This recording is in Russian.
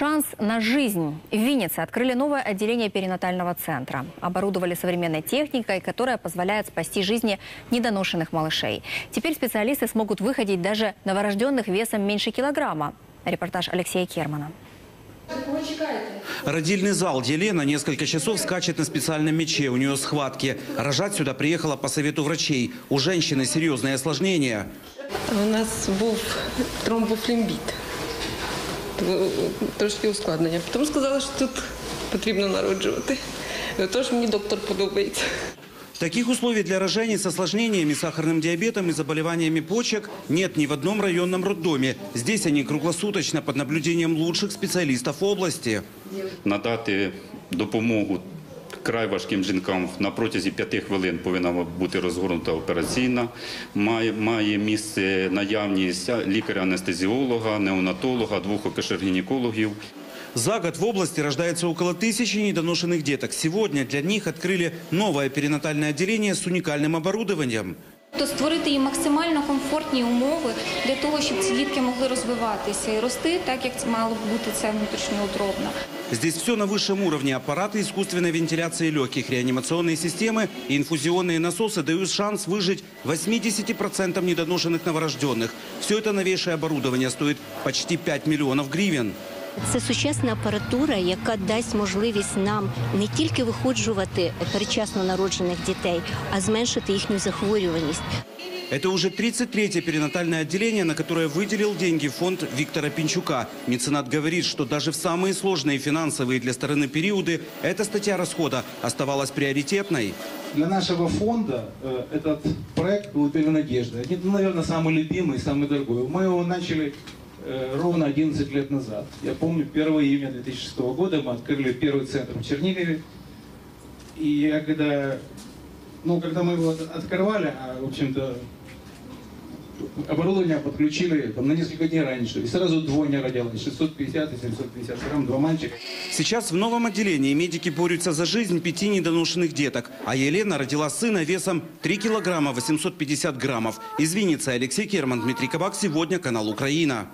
Шанс на жизнь. В Виннице открыли новое отделение перинатального центра. Оборудовали современной техникой, которая позволяет спасти жизни недоношенных малышей. Теперь специалисты смогут выходить даже новорожденных весом меньше килограмма. Репортаж Алексея Кермана. Родильный зал. Елена несколько часов скачет на специальном мече. У нее схватки. Рожать сюда приехала по совету врачей. У женщины серьезные осложнения. У нас був тромбофлембіт. Трошки ускладнення. Потім сказали, що тут потрібно народжувати. Тож мені доктор подобається. Таких условий для рожений с осложнениями, сахарным диабетом и заболеваниями почек нет ни в одном районном роддоме. Здесь они круглосуточно под наблюдением лучших специалистов области. надати допомогу край важким жінкам на протязі п'яти хвилин повинна бути розгорнута операційна. Має, має місце наявність лікаря-анестезіолога, неонатолога, двох акушер-гінекологів. За год в области рождается около тысячи недоношенных деток. Сегодня для них открыли новое перинатальное отделение с уникальным оборудованием. То створити їм максимально комфортні умови для того, щоб ці дітки могли розвиватися і рости так, як це мало б бути це внутрішньоутробно. Здесь все на высшем уровне. Аппараты искусственной вентиляции легких, реанимационные системы и инфузионные насосы дают шанс выжить 80% недоношенных новорожденных. Все это новейшее оборудование стоит почти 5 миллионов гривен. Це сучасна апаратура, яка дасть можливість нам не тільки виходжувати передчасно народжених дітей, а зменшити їхню захворюваність. Это уже 33-е перинатальное отделение, на которое выделил деньги фонд Виктора Пинчука. Меценат говорит, что даже в самые сложные финансовые для стороны периоды эта статья расхода оставалась приоритетной. Для нашего фонда э, этот проект был «Белая надежда». Это, ну, наверное, самый любимый, самый дорогой. Мы его начали э, ровно 11 лет назад. Я помню, 1 июня 2006 года мы открыли первый центр в Чернигове. И я когда, ну, когда мы его от- открывали, а, в общем-то, оборудование подключили там, на несколько дней раньше. И сразу двойня родилась, 650 и 750 грамм, два мальчика. Сейчас в новом отделении медики борются за жизнь пяти недоношенных деток. А Елена родила сына весом 3 килограмма 850 граммов. Из Винницы Алексей Керман, Дмитрий Кабак. Сегодня канал «Украина».